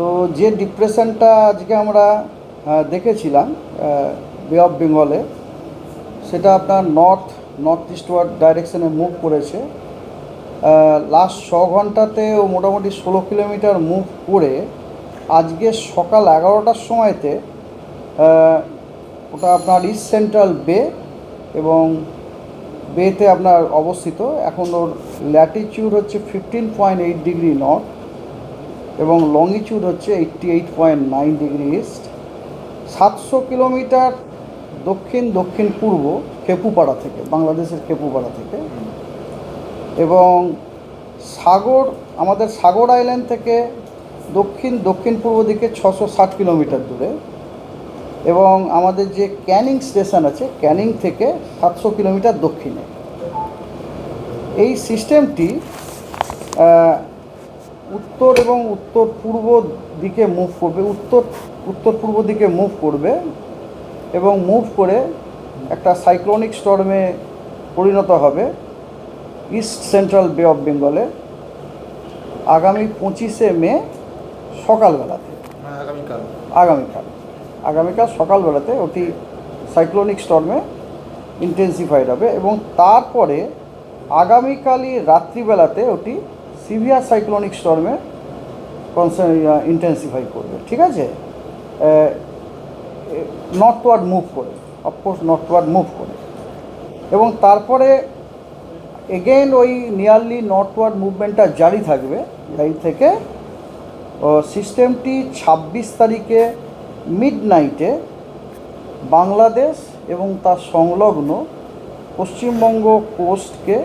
তো যে ডিপ্রেশনটা আজকে আমরা দেখেছিলাম বে অফ বেঙ্গলে সেটা আপনার নর্থ নর্থ ইস্টওয়ার্ড ডাইরেকশনে মুভ করেছে। লাস্ট ছ ঘন্টাতে ও মোটামুটি ষোলো কিলোমিটার মুভ করে আজকে সকাল এগারোটার সময়তে ওটা আপনার ইস্ট সেন্ট্রাল বে এবং বেতে আপনার অবস্থিত। এখন ওর ল্যাটিচিউড হচ্ছে fifteen point eight degree north এবং লংিচিউড হচ্ছে eighty eight point nine degree east সাতশো কিলোমিটার দক্ষিণ দক্ষিণ পূর্ব খেপুপাড়া থেকে, বাংলাদেশের খেপুপাড়া থেকে। এবং সাগর, আমাদের সাগর আইল্যান্ড থেকে দক্ষিণ দক্ষিণ পূর্ব দিকে ছশো ষাট কিলোমিটার দূরে। এবং আমাদের যে ক্যানিং স্টেশন আছে, ক্যানিং থেকে সাতশো কিলোমিটার দক্ষিণে। এই সিস্টেমটি উত্তর এবং উত্তর পূর্ব দিকে মুভ করবে উত্তর উত্তর পূর্ব দিকে মুভ করবে এবং মুভ করে একটা সাইক্লোনিক স্টর্মে পরিণত হবে ইস্ট সেন্ট্রাল বে অফ বেঙ্গলে আগামী পঁচিশে মে সকালবেলাতে। হ্যাঁ আগামীকাল। আগামীকাল। আগামীকাল সকালবেলাতে ওটি সাইক্লোনিক স্টর্মে ইন্টেন্সিফাইড হবে এবং তারপরে আগামীকালই রাত্রিবেলাতে ওটি সিভিয়ার সাইক্লোনিক স্টর্মে ইন্টেন্সিফাই করবে, ঠিক আছে? নর্থওয়ার্ড মুভ করে অফকোর্স নর্থওয়ার্ড মুভ করে। এবং তারপরে এগেইন ওই নিয়ারলি নর্থওয়ার্ড মুভমেন্টটা জারি থাকবে জারি থেকে সিস্টেমটি ছাব্বিশ তারিখে মিড নাইটে বাংলাদেশ এবং তার সংলগ্ন পশ্চিমবঙ্গ কোস্টকে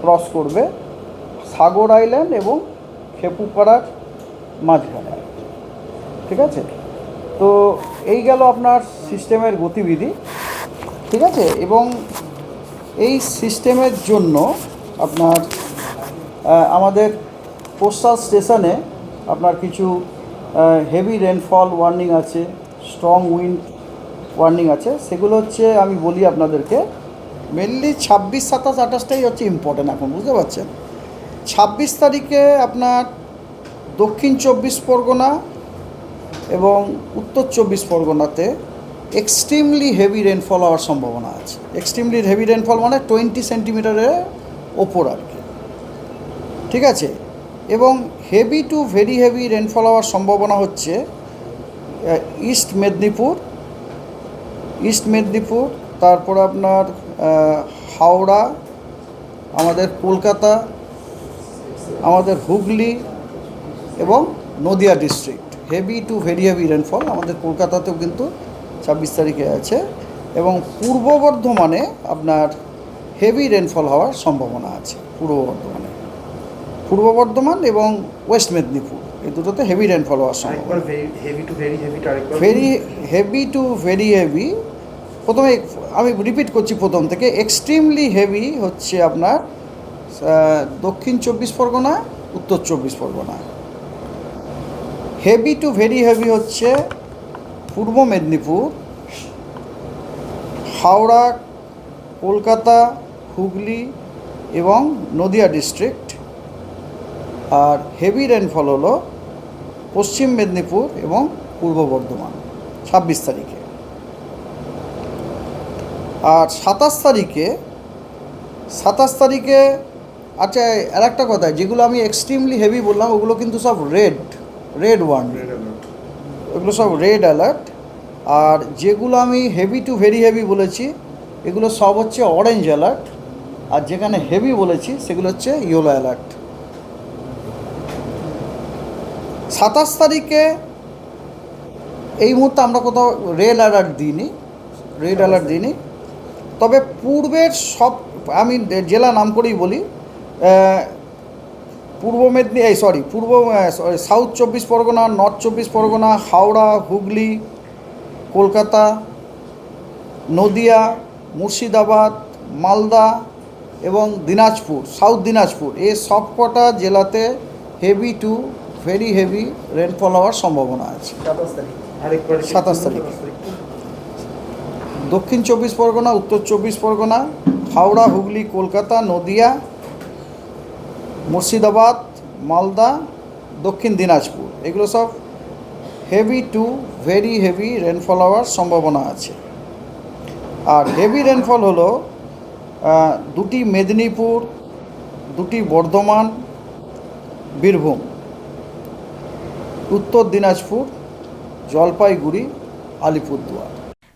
ক্রস করবে। সাগর আইল্যান্ড এবং খেপুপাড়ার মাঝখানে। ঠিক আছে? তো এই গেল আপনার সিস্টেমের গতিবিধি। ঠিক আছে? এবং এই সিস্টেমের জন্য আপনার আমাদের কোস্টাল স্টেশনে আপনার কিছু হেভি রেনফল ওয়ার্নিং আছে স্ট্রং উইন্ড ওয়ার্নিং আছে। সেগুলো হচ্ছে আমি বলি আপনাদেরকে। মেনলি ছাব্বিশ, সাতাশ, আঠাশটাই হচ্ছে ইম্পর্টেন্ট এখন, বুঝতে পারছেন? ছাব্বিশ তারিখে আপনার দক্ষিণ চব্বিশ পরগনা এবং উত্তর চব্বিশ পরগনাতে এক্সট্রিমলি হেভি রেনফল হওয়ার সম্ভাবনা আছে। এক্সট্রিমলি হেভি রেনফল মানে টোয়েন্টি সেন্টিমিটারের ওপর আর কি। ঠিক আছে? এবং heavy to very heavy rainfall হওয়ার সম্ভাবনা হচ্ছে ইস্ট মেদিনীপুর ইস্ট মেদিনীপুর তারপর আপনার হাওড়া, আমাদের কলকাতা আমাদের হুগলি এবং Nadia district heavy to very heavy rainfall আমাদের কলকাতাতেও কিন্তু ছাব্বিশ তারিখে আছে এবং পূর্ব বর্ধমানে আপনার হেভি রেনফল হওয়ার সম্ভাবনা আছে পূর্ব বর্ধমানে। পূর্ব বর্ধমান এবং ওয়েস্ট মেদিনীপুর এই দুটোতে হেভি রেনফল হওয়ার সম্ভাবনা। আরেকবার heavy to very heavy to very heavy প্রথমে আমি রিপিট করছি প্রথম থেকে এক্সট্রিমলি হেভি হচ্ছে আপনার দক্ষিণ চব্বিশ পরগনা, উত্তর চব্বিশ Pargana. Heavy to very heavy হচ্ছে পূর্ব মেদিনীপুর, হাওড়া, কলকাতা, হুগলি এবং নদিয়া ডিস্ট্রিক্ট আর হেভি রেনফল হলো পশ্চিম মেদিনীপুর এবং পূর্ব বর্ধমান, ছাব্বিশ তারিখে। আর সাতাশ তারিখে সাতাশ তারিখে আচ্ছা আর একটা কথা যেগুলো আমি এক্সট্রিমলি হেভি বললাম ওগুলো কিন্তু সব red red one red alert সব রেড অ্যালার্ট আর যেগুলো আমি হেভি টু ভেরি হেভি বলেছি এগুলো সব হচ্ছে অরেঞ্জ অ্যালার্ট আর যেখানে হেভি বলেছি সেগুলো হচ্ছে ইয়েলো অ্যালার্ট সাতাশ তারিখে এই মুহূর্তে আমরা কোথাও রেড অ্যালার্ট দিইনি রেড অ্যালার্ট দিইনি। তবে পূর্বের সব আমি জেলা নাম করেই বলি পূর্ব মেদিনী এই সরি পূর্ব সাউথ চব্বিশ পরগনা নর্থ চব্বিশ পরগনা হাওড়া হুগলি কলকাতা নদিয়া মুর্শিদাবাদ মালদা এবং দিনাজপুর সাউথ দিনাজপুর এই সবকটা জেলাতে heavy to very heavy rainfall হওয়ার সম্ভাবনা আছে। সাতাশ তারিখ। সাতাশ তারিখ। দক্ষিণ চব্বিশ পরগনা উত্তর চব্বিশ পরগনা হাওড়া হুগলি কলকাতা নদিয়া মুর্শিদাবাদ, মালদা, দক্ষিণ দিনাজপুর। এগুলো সব heavy to very heavy rainfall হওয়ার সম্ভাবনা আছে। আর হেভি রেনফল হলো দুটি মেদিনীপুর, দুটি বর্ধমান, বীরভূম। উত্তর দিনাজপুর, জলপাইগুড়ি, আলিপুরদুয়ার।